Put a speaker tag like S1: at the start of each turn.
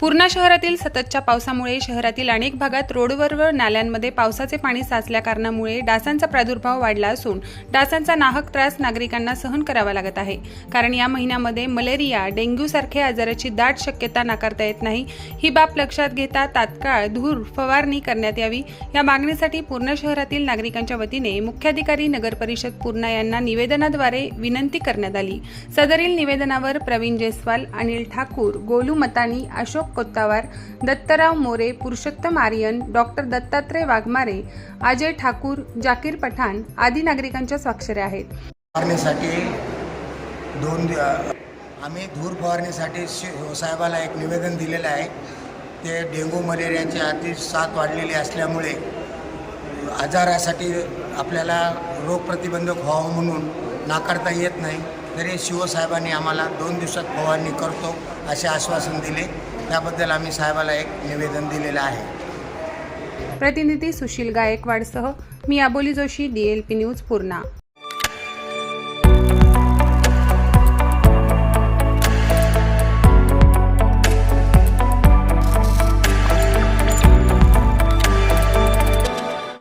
S1: पूर्णा शहरातील सततच्या पावसामुळे शहरातील अनेक भागात रोडवर व नाल्यांमध्ये पावसाचे पाणी साचल्या कारणामुळे डासांचा प्रादुर्भाव वाढला असून डासांचा नाहक त्रास नागरिकांना सहन करावा लागत आहे. कारण या महिन्यामध्ये मलेरिया डेंग्यू सारख्या आजाराची दाट शक्यता नाकारता येत नाही. ही बाब लक्षात घेता तात्काळ धूर फवारणी करण्यात यावी. या मागणीसाठी पूर्ण शहरातील नागरिकांच्या वतीने मुख्याधिकारी नगर परिषद पूर्णा यांना निवेदनाद्वारे विनंती करण्यात आली. सदरील निवेदनावर प्रवीण जयस्वाल अनिल ठाकूर गोलू मतानी अशोक कोत्तावार दत्तराव मोरे पुरुषोत्तम आर्यन डॉक्टर दत्तात्रय वाघमारे अजय ठाकूर जाकीर पठाण आदी नागरिकांच्या स्वाक्षऱ्या आहेत.
S2: फवारणीसाठी दोन आम्ही धूर फवारणीसाठी साहेबाला एक निवेदन दिलेलं आहे. ते डेंग्यू मलेरियाची अति साथ वाढलेली असल्यामुळे आजारासाठी आपल्याला रोगप्रतिबंधक व्हावं म्हणून नाकारता येत नाही. तरी शिवसाहेबांनी आम्हाला दोन दिवसात फवारणी करतो असे आश्वासन दिले. त्याबद्दल आम्ही साहेबाला एक निवेदन दिलेलं आहे.
S1: प्रतिनिधी सुशील गायकवाडसह मी Aboli Joshi D L P news Purna.